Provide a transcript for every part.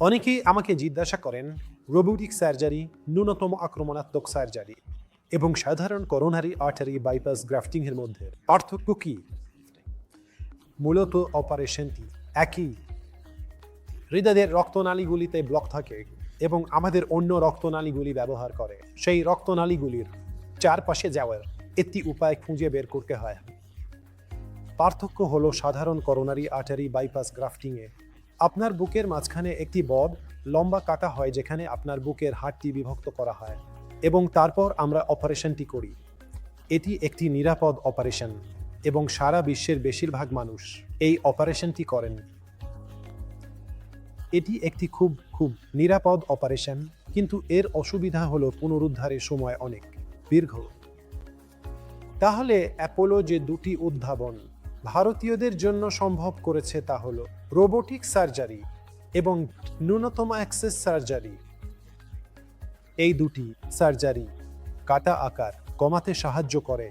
অনেকেই আমাকে জিজ্ঞাসা করেন রোবোটিক সার্জারি ন্যূনতম আক্রমণাত্মক সার্জারি এবং সাধারণ করোনারি আর্টারি বাইপাস গ্রাফটিংয়ের মধ্যে পার্থক্য কী? মূলত অপারেশনটি একই। হৃদয়ের রক্তনালীগুলিতে ব্লক থাকে এবং আমাদের অন্য রক্তনালীগুলি ব্যবহার করে। সেই রক্তনালীগুলির চারপাশে যাওয়ার একটি উপায় খুঁজে বের করতে হয়। পার্থক্য হলো সাধারণ করোনারি আর্টারি বাইপাস গ্রাফটিংয়ে আপনার বুকের মাঝখানে একটি বদ লম্বা কাটা হয় যেখানে আপনার বুকের হাড়টি বিভক্ত করা হয় এবং তারপর আমরা অপারেশনটি করি। এটি একটি নিরাপদ অপারেশন এবং সারা বিশ্বের বেশিরভাগ মানুষ এই অপারেশনটি করেন। এটি একটি খুব খুব নিরাপদ অপারেশন, কিন্তু এর অসুবিধা হলো পুনরুদ্ধারের সময় অনেক, দীর্ঘ। তাহলে অ্যাপোলো যে দুটি উদ্ভাবন ভারতীয়দের জন্য সম্ভব করেছে তা হলো রোবোটিক সার্জারি এবং ন্যূনতম অ্যাক্সেস সার্জারি। এই দুটি সার্জারি কাটা আকার কমাতে সাহায্য করে।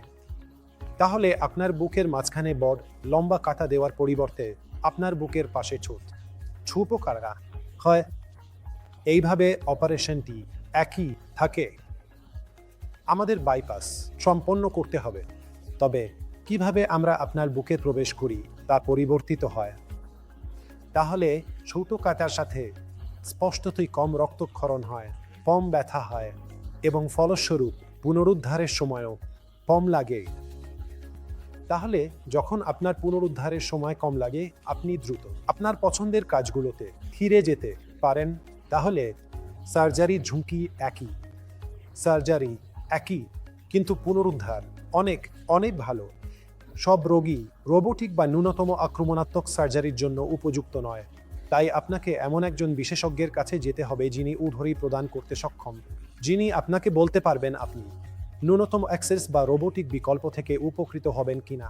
তাহলে আপনার বুকের মাঝখানে বড লম্বা কাটা দেওয়ার পরিবর্তে আপনার বুকের পাশে ছোট কারা হয়। এইভাবে অপারেশনটি একই থাকে। আমাদের বাইপাস সম্পন্ন করতে হবে। তবে কীভাবে আমরা আপনার বুকে প্রবেশ করি তা পরিবর্তিত হয়। তাহলে ছোট কাটার সাথে স্পষ্টতই কম রক্তক্ষরণ হয়, কম ব্যথা হয় এবং ফলস্বরূপ পুনরুদ্ধারের সময়ও কম লাগে। তাহলে যখন আপনার পুনরুদ্ধারের সময় কম লাগে, আপনি দ্রুত আপনার পছন্দের কাজগুলোতে ফিরে যেতে পারেন। তাহলে সার্জারির ঝুঁকি একই, সার্জারি একই, কিন্তু পুনরুদ্ধার অনেক অনেক ভালো। সব রোগী রোবোটিক বা ন্যূনতম আক্রমণাত্মক সার্জারির জন্য উপযুক্ত নয়। তাই আপনাকে এমন একজন বিশেষজ্ঞের কাছে যেতে হবে যিনি উধরি প্রদান করতে সক্ষম, যিনি আপনাকে বলতে পারবেন আপনি ন্যূনতম অ্যাক্সেস বা রোবোটিক বিকল্প থেকে উপকৃত হবেন কিনা।